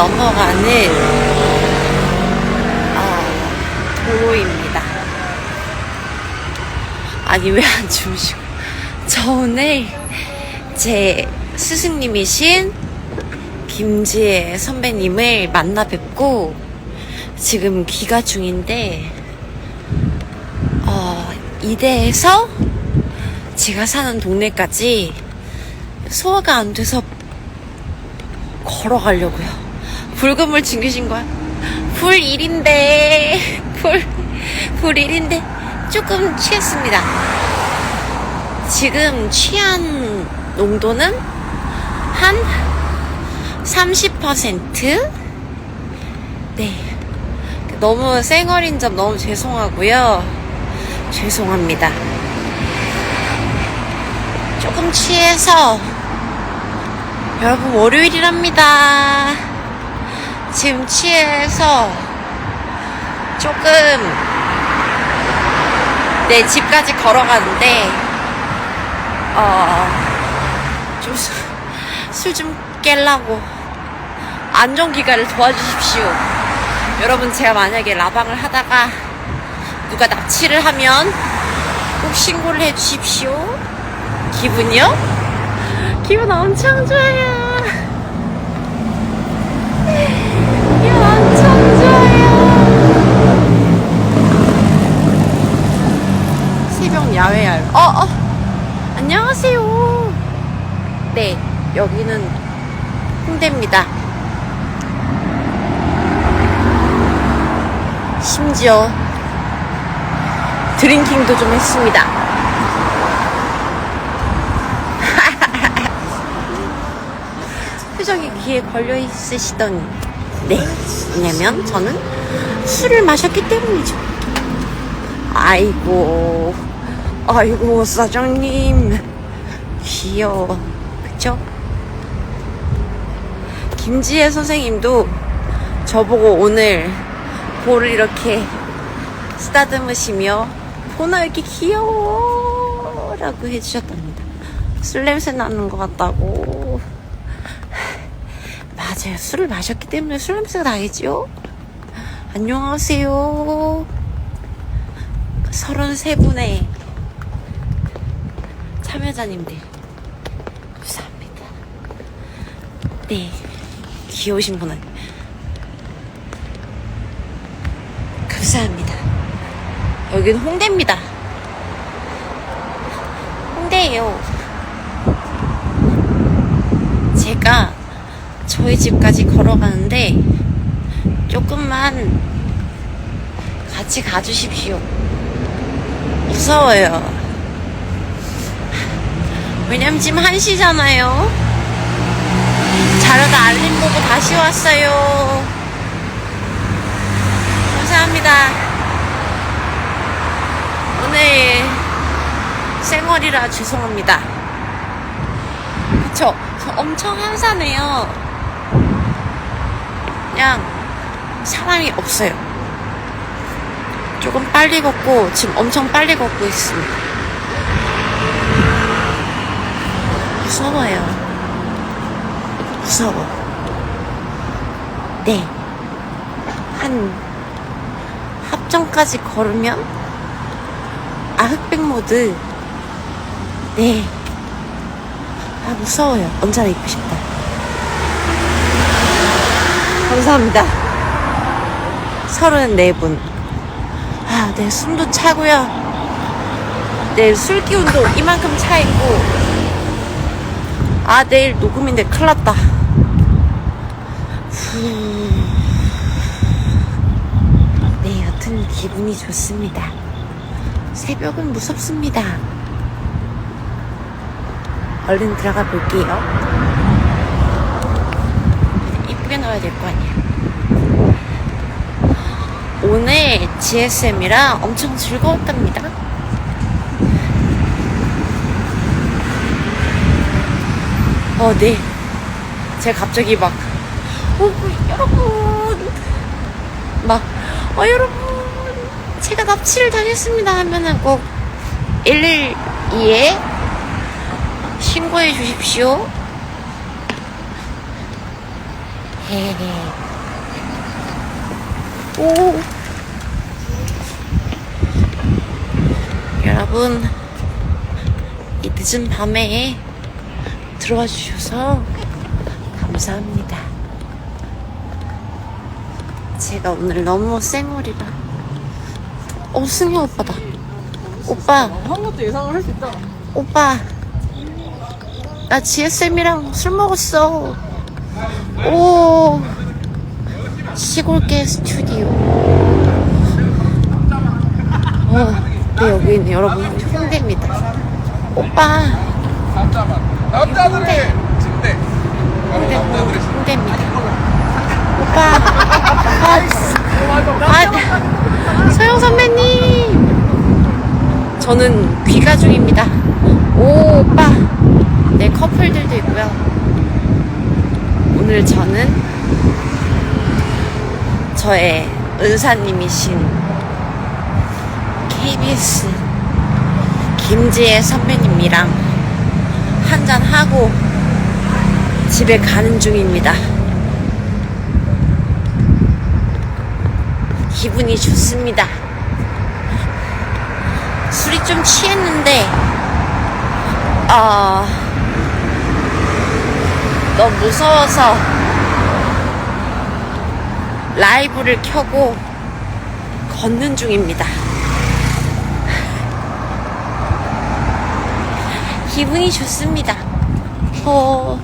넘어가는 어, 도로입니다. 아니 왜 안 주무시고? 저 오늘 제 스승님이신 김지혜 선배님을 만나 뵙고 지금 귀가 중인데 어, 이대에서 제가 사는 동네까지 소화가 안 돼서 걸어가려고요. 불금을 즐기신 거야? 불 1인데, 불, 불 1인데, 조금 취했습니다. 지금 취한 농도는 한 30%? 네. 너무 쌩얼인 점 너무 죄송하고요. 죄송합니다. 조금 취해서 여러분 월요일이랍니다. 지금 취해서 조금 내 집까지 걸어가는데 어좀술 좀 깰라고 안전기가를 도와주십시오. 여러분 제가 만약에 라방을 하다가 누가 납치를 하면 꼭 신고를 해주십시오. 기분이요? 기분 엄청 좋아요. 야외 알. 어, 어. 안녕하세요. 네, 여기는 홍대입니다. 심지어 드링킹도 좀 했습니다. 표정이 귀에 걸려 있으시더니 네 왜냐면 저는 술을 마셨기 때문이죠 아이고 아이고 사장님 귀여워 그쵸? 김지혜 선생님도 저보고 오늘 볼을 이렇게 쓰다듬으시며 보나 왜 이렇게 귀여워 라고 해주셨답니다 술 냄새 나는 것 같다고 맞아요. 술을 마셨기 때문에 술 냄새가 나겠죠? 안녕하세요. 33분의 참여자님들. 감사합니다. 네. 귀여우신 분은. 감사합니다. 여기는 홍대입니다. 홍대예요. 제가 저희 집까지 걸어가는데 조금만 같이 가주십시오. 무서워요. 왜냐면 지금 1시잖아요. 자려다 알림 보고 다시 왔어요. 감사합니다. 오늘 생얼이라 죄송합니다. 그쵸? 저 엄청 한산해요. 그냥 사람이 없어요. 조금 빨리 걷고 지금 엄청 빨리 걷고 있습니다. 무서워요. 무서워. 네. 한 합정까지 걸으면 아 흑백 모드. 네. 아 무서워요. 언제나 입고 싶다. 감사합니다. 34분. 아, 내 숨도 차고요. 내술 기운도 이만큼 차 있고. 아, 내일 녹음인데 큰일 났다. 후. 네, 여튼 기분이 좋습니다. 새벽은 무섭습니다. 얼른 들어가 볼게요. 이쁘게 넣어야 될 거 아니야. 오늘 GSM이랑 엄청 즐거웠답니다. 어, 네. 제가 갑자기 막, 어, 여러분. 막, 어, 여러분. 제가 납치를 당했습니다 하면은 꼭 112에 신고해 주십시오. 오. 여러분, 이 늦은 밤에 들어와 주셔서 감사합니다. 제가 오늘 너무 쌩얼이라. 어, 승희 오빠다. 오빠, 한 것도 예상을 할 수 있다. 오빠. 나 GSM이랑 술 먹었어. 오. 시골계 스튜디오. 어, 네, 여기는 여러분 홍대입니다. 오빠, 남자들의 침대. 남자들의 침대. 오빠, 아, 아, 서영 선배님. 저는 귀가 중입니다. 오, 오빠. 네, 커플들도 있고요. 오늘 저는 저의 은사님이신 KBS 김지혜 선배님이랑 한잔 하고 집에 가는 중입니다. 기분이 좋습니다. 술이 좀 취했는데, 어, 너무 무서워서 라이브를 켜고 걷는 중입니다. 기분이 좋습니다. 어,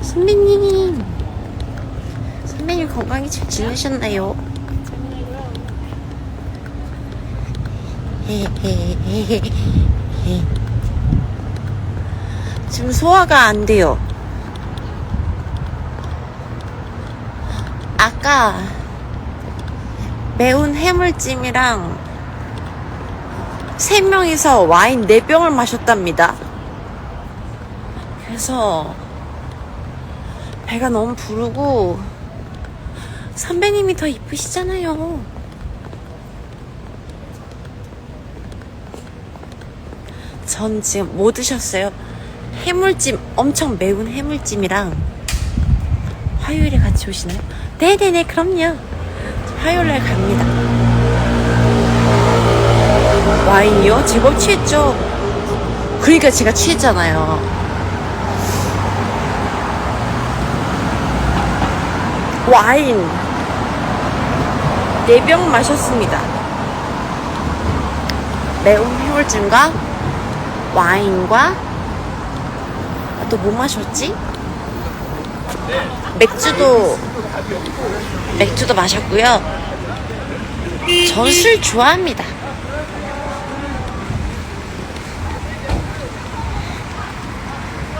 선배님. 선배님 건강히 잘 지내셨나요? 지금 소화가 안 돼요. 아까 매운 해물찜이랑 세 명이서 와인 네 병을 마셨답니다. 그래서 배가 너무 부르고 선배님이 더 이쁘시잖아요. 전 지금 뭐 드셨어요? 해물찜, 엄청 매운 해물찜이랑 화요일에 같이 오시나요? 네네네, 그럼요. 화요일날 갑니다. 와인이요? 제법 취했죠? 그러니까 제가 취했잖아요. 와인 네병 마셨습니다. 매운 해물찜과 와인과 또뭐 마셨지? 맥주도 맥주도 마셨고요. 전 술 좋아합니다.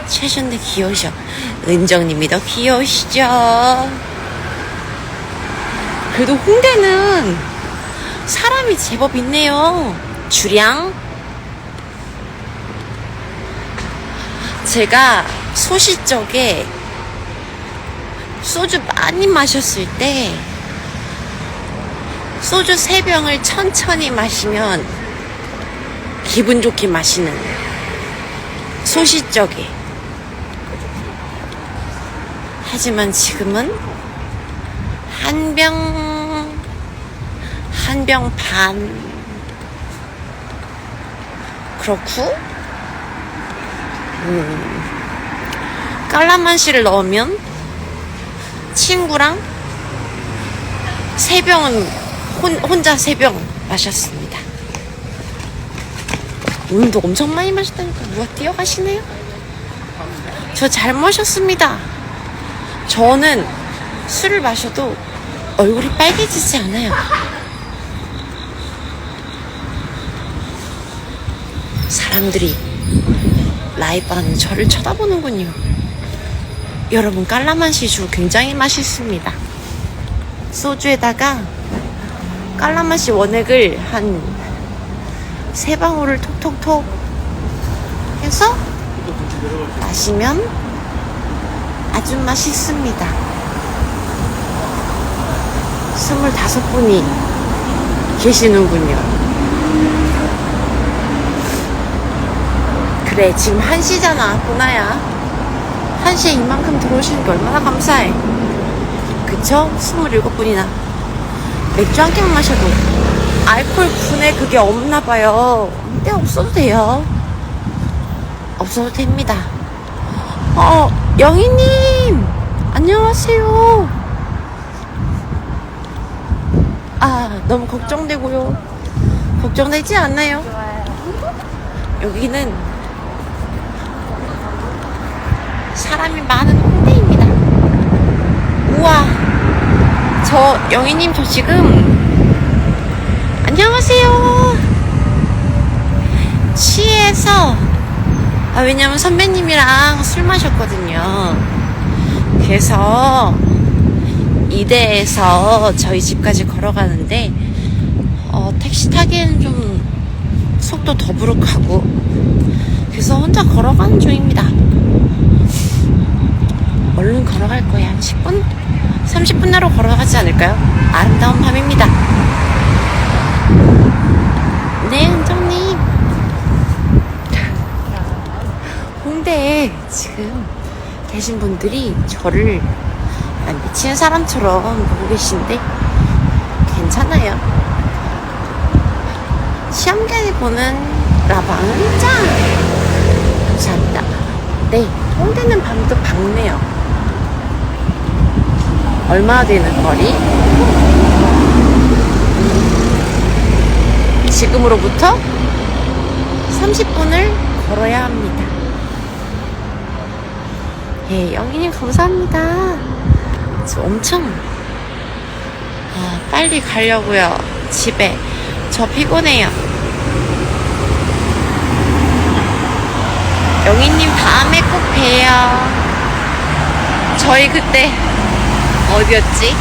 최준대 귀여우셔. 은정님이 더 귀여우시죠. 그래도 홍대는 사람이 제법 있네요. 주량. 제가 소시적에 소주 많이 마셨을 때 소주 세 병을 천천히 마시면 기분 좋게 마시는 소시적에 하지만 지금은 한 병, 한 병 반. 그렇고, 음, 깔라만시를 넣으면 친구랑 세 병은 혼, 혼자 세 병 마셨습니다. 오늘도 엄청 많이 마셨다니까 누가 뛰어가시네요? 저 잘 마셨습니다. 저는 술을 마셔도 얼굴이 빨개지지 않아요. 사람들이 라이브 하는 저를 쳐다보는군요. 여러분, 깔라만시 주 굉장히 맛있습니다. 소주에다가 깔라만시 원액을 한 세 방울을 톡톡톡 해서 마시면 아주 맛있습니다. 스물다섯 분이 계시는군요. 그래, 지금 1시잖아, 보나야. 1시에 이만큼 들어오시는 게 얼마나 감사해. 그쵸? 27분이나. 맥주 한캔 마셔도 알코올 분해 그게 없나 봐요. 근데 없어도 돼요. 없어도 됩니다. 어, 영희님! 안녕하세요. 아, 너무 걱정되고요. 걱정되지 않나요? 여기는 사람이 많은 홍대입니다. 우와, 저 영희님 저 지금 안녕하세요. 취해서 아 왜냐면 선배님이랑 술 마셨거든요. 그래서 이대에서 저희 집까지 걸어가는데 어, 택시 타기에는 좀 속도 더부룩하고 그래서 혼자 걸어가는 중입니다. 얼른 걸어갈 거예요. 한 10분? 30분 내로 걸어가지 않을까요? 아름다운 밤입니다. 네, 은정님. 홍대에 지금 계신 분들이 저를 안 미치는 사람처럼 보고 계신데 괜찮아요. 시험관이 보는 라방은 짱! 감사합니다. 네, 홍대는 밤도 밝네요. 얼마 되는 거리? 지금으로부터 30분을 걸어야 합니다. 예, 영희님 감사합니다. 저 엄청 아, 빨리 가려고요. 집에 저 피곤해요. 영희님 다음에 꼭 봬요. 저희 그때 어디였지?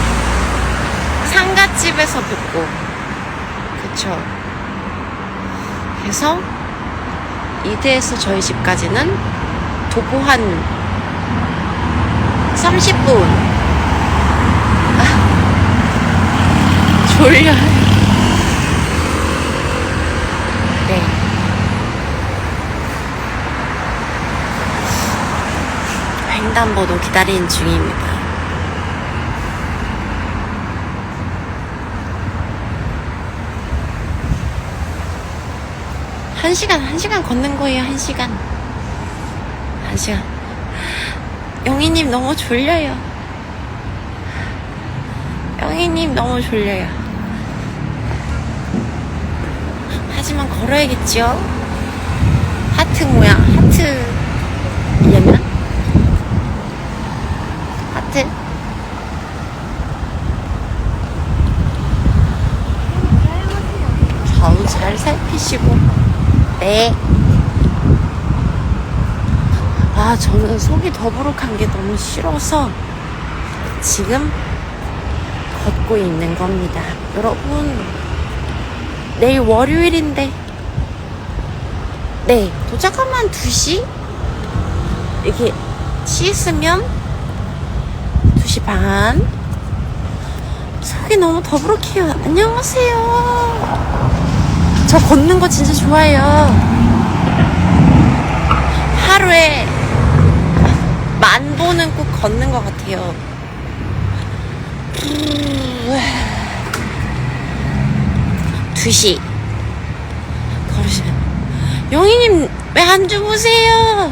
상가집에서 뵙고 그쵸 그래서 이대에서 저희 집까지는 도보 한 30분 졸려요 네 횡단보도 기다리는 중입니다 한 시간, 한 시간 걷는 거예요, 한 시간. 한 시간. 영희님 너무 졸려요. 영희님 너무 졸려요. 하지만 걸어야겠죠? 하트 모양, 하트. 이었나? 하트? 좌우 잘 살피시고. 네. 아, 저는 속이 더부룩한 게 너무 싫어서 지금 걷고 있는 겁니다. 여러분, 내일 월요일인데, 네, 도착하면 2시? 이렇게 씻으면 2시 반? 속이 너무 더부룩해요. 안녕하세요. 저 걷는 거 진짜 좋아해요. 하루에 만 보는 꼭 걷는 것 같아요. 2시 걸으시면 영희님 왜 안 주무세요?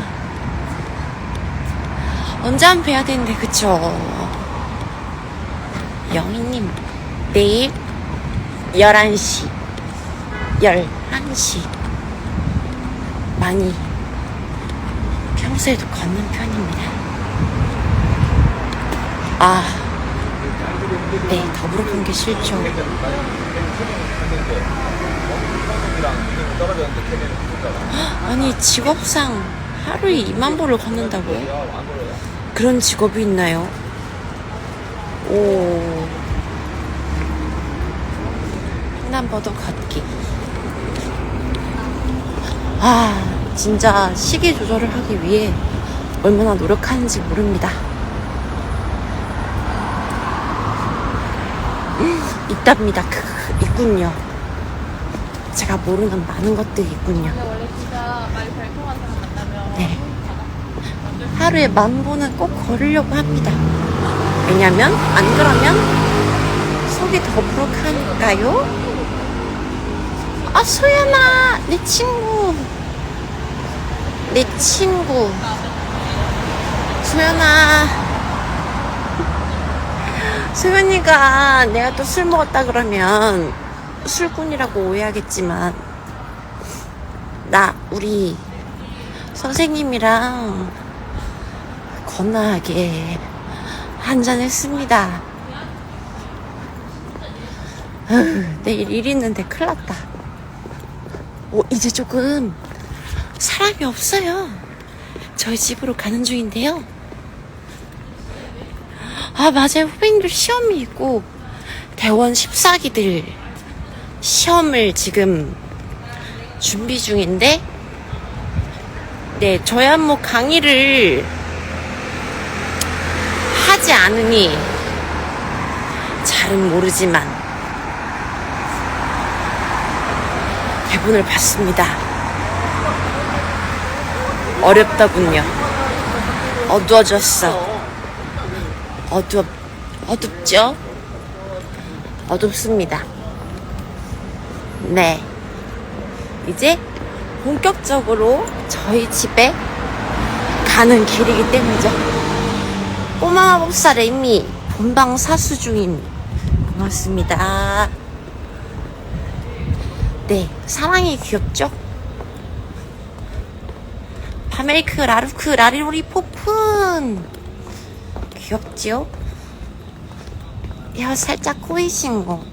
언제 한번 뵈야 되는데 그쵸? 영희님 내일 11시 11시 많이 평소에도 걷는 편입니다. 아, 네, 더부룩한 게 싫죠. 아니, 직업상 하루에 2만 보를 걷는다고요? 그런 직업이 있나요? 오. 횡단보도 걷기. 아, 진짜 시계 조절을 하기 위해 얼마나 노력하는지 모릅니다. 음, 있답니다. 크, 있군요. 제가 모르는 많은 것들이 있군요. 원래 진짜 말이 사람 네. 하루에 만 보는 꼭 걸으려고 합니다. 왜냐면 안 그러면 속이 더부룩하니까요. 아 소연아 내 친구 내 친구 소연아 소연이가 내가 또 술 먹었다 그러면 술꾼이라고 오해하겠지만 나 우리 선생님이랑 건나하게 한잔 했습니다. 내일 일 있는데 큰일 났다. 오, 이제 조금 사람이 없어요. 저희 집으로 가는 중인데요. 아, 맞아요. 후배님들 시험이 있고, 대원 14기들 시험을 지금 준비 중인데, 네, 저야 뭐 강의를 하지 않으니 잘은 모르지만 대본을 봤습니다. 어렵더군요. 어두워졌어. 어둡, 어둡죠? 어둡습니다. 네. 이제 본격적으로 저희 집에 가는 길이기 때문이죠. 꼬마 마법사 레미 본방 사수 중임. 고맙습니다. 네, 사랑이 귀엽죠? 파멜크, 라루크, 라리로리, 포푼. 귀엽지요? 야, 살짝 꼬이신 거.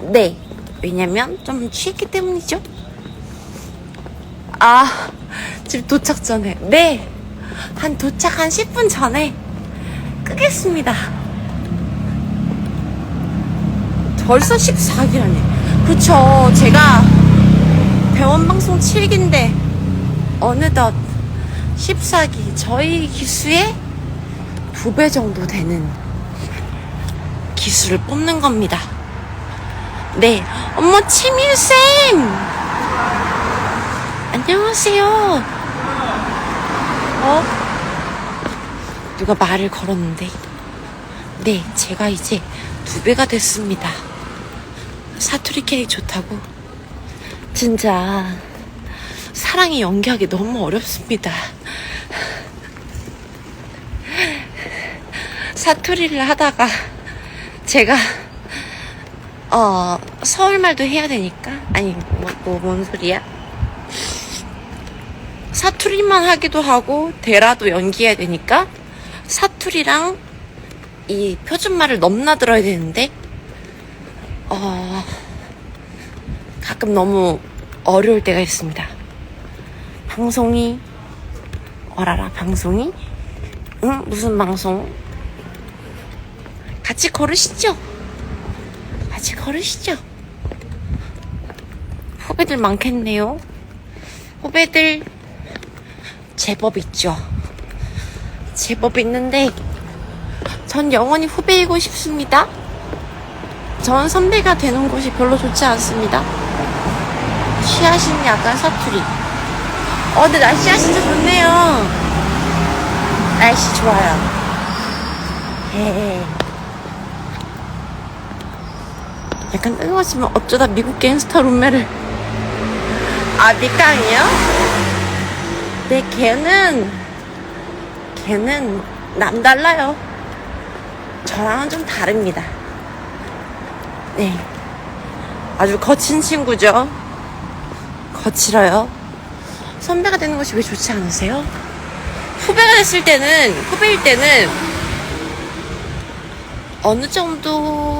네, 왜냐면 좀 취했기 때문이죠. 아, 집 도착 전에. 네, 한 도착 한 10분 전에 끄겠습니다. 벌써 14기라네. 그쵸. 제가 대원방송 7기인데, 어느덧 14기. 저희 기수의 두 배 정도 되는 기수를 뽑는 겁니다. 네. 어머, 치밀쌤! 안녕하세요. 어? 누가 말을 걸었는데. 네, 제가 이제 두 배가 됐습니다. 사투리 캐릭 좋다고. 진짜, 사랑이 연기하기 너무 어렵습니다. 사투리를 하다가, 제가, 어, 서울말도 해야 되니까? 아니, 뭐, 뭐, 뭔 소리야? 사투리만 하기도 하고 대라도 연기해야 되니까 사투리랑 이 표준말을 넘나들어야 되는데 어 가끔 너무 어려울 때가 있습니다. 방송이 어라라 방송이 응 무슨 방송 같이 걸으시죠 같이 걸으시죠 후배들 많겠네요 후배들 제법 있죠. 제법 있는데, 전 영원히 후배이고 싶습니다. 전 선배가 되는 곳이 별로 좋지 않습니다. 취하신 약간 사투리. 어, 근데 날씨가 진짜 좋네요. 날씨 좋아요. 예. 약간 뜬금없지만 어쩌다 미국 갱스터 룸메를. 아, 밑강이요? 네, 걔는, 걔는 남달라요. 저랑은 좀 다릅니다. 네. 아주 거친 친구죠. 거칠어요. 선배가 되는 것이 왜 좋지 않으세요? 후배가 됐을 때는, 후배일 때는, 어느 정도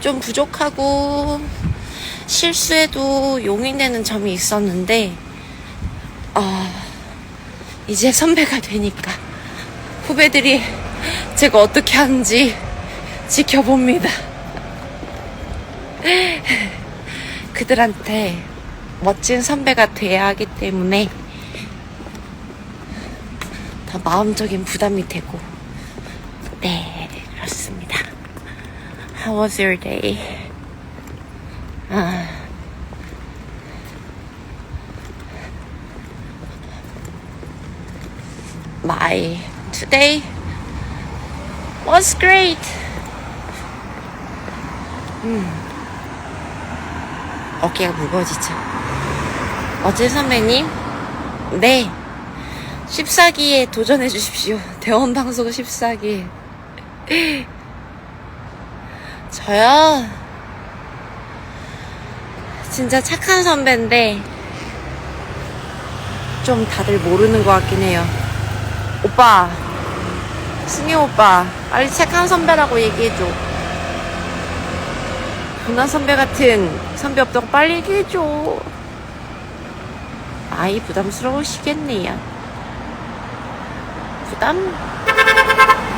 좀 부족하고, 실수해도 용인되는 점이 있었는데, 어, 이제 선배가 되니까 후배들이 제가 어떻게 하는지 지켜봅니다. 그들한테 멋진 선배가 돼야 하기 때문에 더 마음적인 부담이 되고 네 그렇습니다. How was your day? 아. my today was great. 음. 어깨가 무거워지죠. 어제 선배님, 네. 14기에 도전해 주십시오. 대원 방송 14기. 저요? 진짜 착한 선배인데, 좀 다들 모르는 것 같긴 해요. 오빠, 승희 오빠, 빨리 착한 선배라고 얘기해줘. 누나 선배 같은 선배 없다고 빨리 얘기해줘. 아이 부담스러우시겠네요. 부담?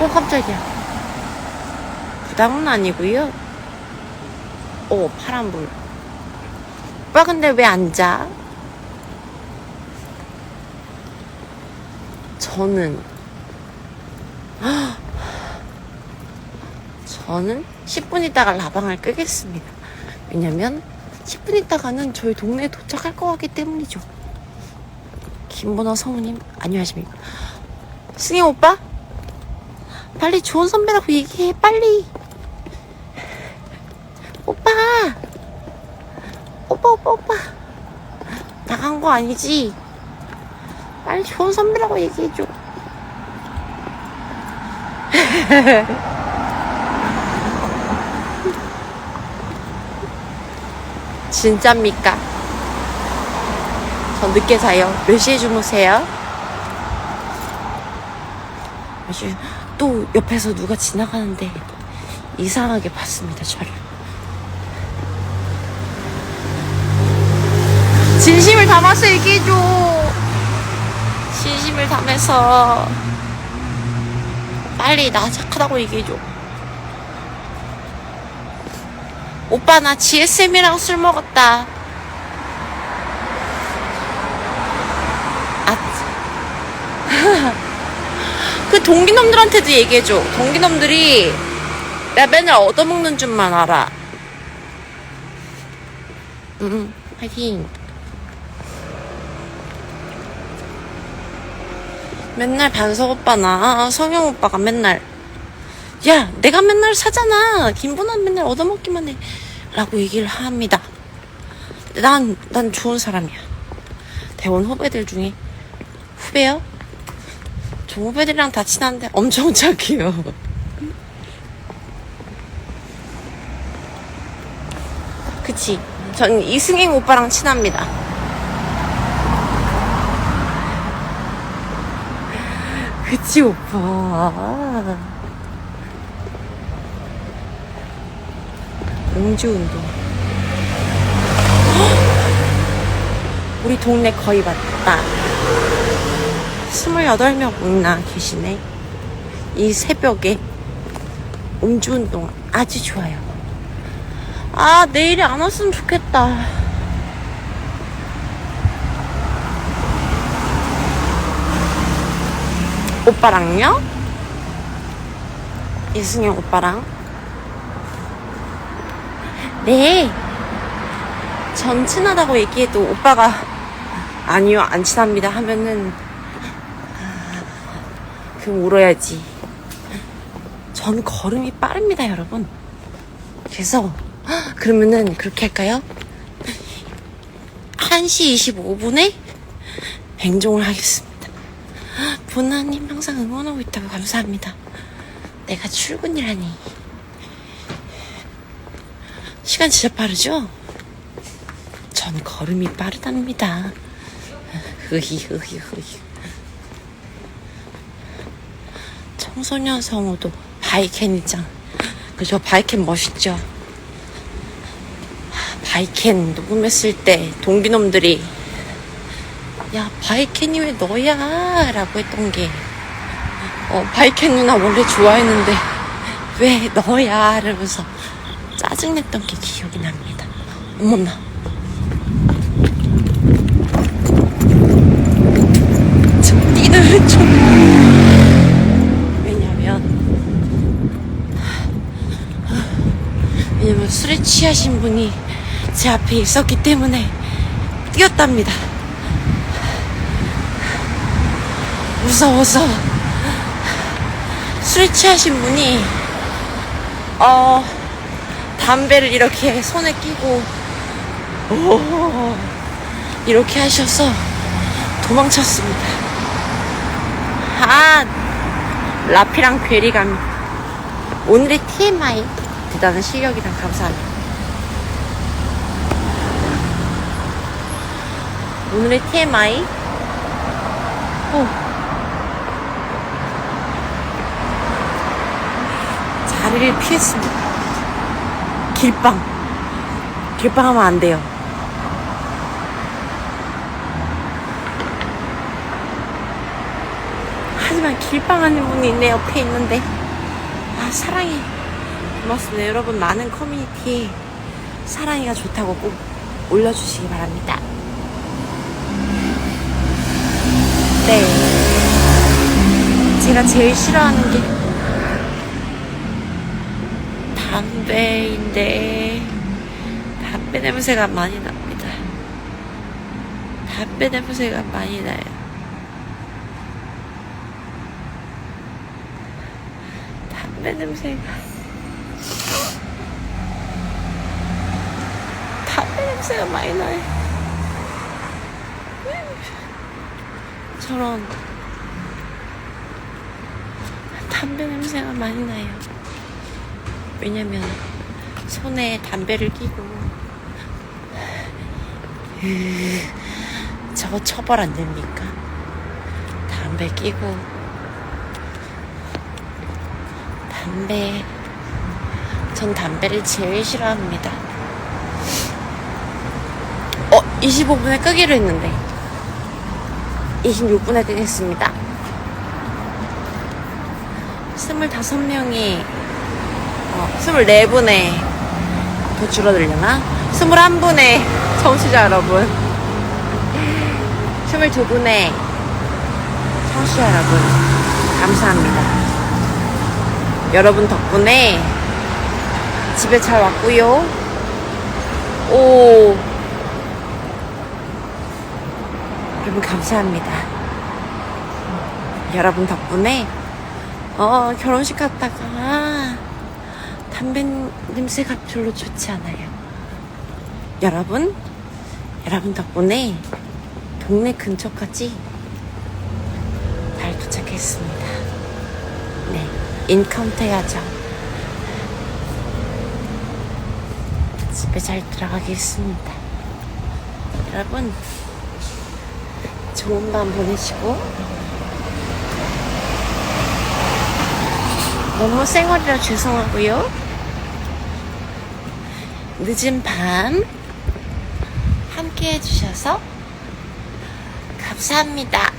오 깜짝이야. 부담은 아니고요. 오 파란불. 오빠 근데 왜 앉아? 저는 저는 10분 있다가 라방을 끄겠습니다. 왜냐면 10분 있다가는 저희 동네에 도착할 것 같기 때문이죠. 김보나 성우님 안녕하십니까? 승희 오빠? 빨리 좋은 선배라고 얘기해 빨리 오빠 오빠 오빠 오빠 나간 거 아니지? 빨리 좋은 선배라고 얘기해줘 진짜입니까? 저 늦게 자요. 몇 시에 주무세요? 또 옆에서 누가 지나가는데 이상하게 봤습니다, 저를. 진심을 담아서 얘기해줘. 진심을 담아서 빨리 나 착하다고 얘기해줘. 오빠 나 GSM이랑 술 먹었다. 아. 그 동기놈들한테도 얘기해줘. 동기놈들이 내가 맨날 얻어먹는 줄만 알아. 응, 파이팅. 맨날 반석 오빠나 성형 오빠가 맨날 야, 내가 맨날 사잖아. 김보는 맨날 얻어먹기만 해. 라고 얘기를 합니다. 난, 난 좋은 사람이야. 대원 후배들 중에. 후배요? 저 후배들이랑 다 친한데 엄청 착해요. 그치. 전 이승행 오빠랑 친합니다. 그치, 오빠. 음주 운동. 우리 동네 거의 맞다. 28명이나 계시네. 이 새벽에 음주 운동 아주 좋아요. 아, 내일이 안 왔으면 좋겠다. 오빠랑요? 이승영 오빠랑 네. 전 친하다고 얘기해도 오빠가 아니요 안 친합니다 하면은 아, 그럼 울어야지. 전 걸음이 빠릅니다 여러분. 그래서 헉, 그러면은 그렇게 할까요? 1시 25분에 뱅종을 하겠습니다. 보나님 항상 응원하고 있다고 감사합니다. 내가 출근이라니. 시간 진짜 빠르죠? 전 걸음이 빠르답니다. 흐히 흐히 흐히. 청소년 성우도 바이캔이장. 그죠? 바이캔 멋있죠? 바이캔 녹음했을 때 동기놈들이 야 바이캔이 왜 너야? 라고 했던 게 어, 바이캔 누나 원래 좋아했는데 왜 너야? 이러면서 짜증냈던 게 기억이 납니다. 어머나. 저 뛰는 좀. 왜냐면, 왜냐면 술에 취하신 분이 제 앞에 있었기 때문에 뛰었답니다. 무서워서 술 취하신 분이 어 담배를 이렇게 손에 끼고 오, 이렇게 하셔서 도망쳤습니다. 아 라피랑 괴리감 오늘의 TMI 대단한 실력이랑 감사합니다. 오늘의 TMI 오. 자리를 피했습니다. 길빵. 길빵 하면 안 돼요. 하지만 길빵 하는 분이 내 옆에 있는데, 아, 사랑해. 고맙습니다. 여러분, 많은 커뮤니티에 사랑이가 좋다고 꼭 올려주시기 바랍니다. 네. 제가 제일 싫어하는 게 담배인데 담배 냄새가 많이 납니다. 담배 냄새가 많이 나요. 담배 냄새가 담배 냄새가 많이 나요. 저런 담배 냄새가 많이 나요. 왜냐면 손에 담배를 끼고 저거 처벌 안 됩니까? 담배 끼고 담배 전 담배를 제일 싫어합니다. 어 25분에 끄기로 했는데 26분에 끄겠습니다. 25명이 어, 24분에 더 줄어들려나? 21분에 청취자 여러분. 22분에 청취자 여러분 감사합니다. 여러분 덕분에 집에 잘 왔고요. 오. 여러분 감사합니다. 여러분 덕분에 어 결혼식 갔다가 담배 냄새가 별로 좋지 않아요. 여러분, 여러분 덕분에 동네 근처까지 잘 도착했습니다. 네, 인카운트 해야죠. 집에 잘 들어가겠습니다. 여러분, 좋은 밤 보내시고, 너무 쌩얼이라 죄송하고요. 늦은 밤 함께 해주셔서 감사합니다.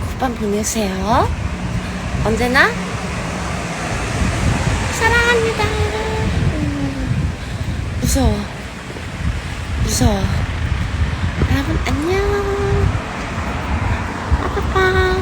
굿밤 보내세요. 언제나 사랑합니다. 무서워. 무서워. 여러분 안녕. 빠빠빠.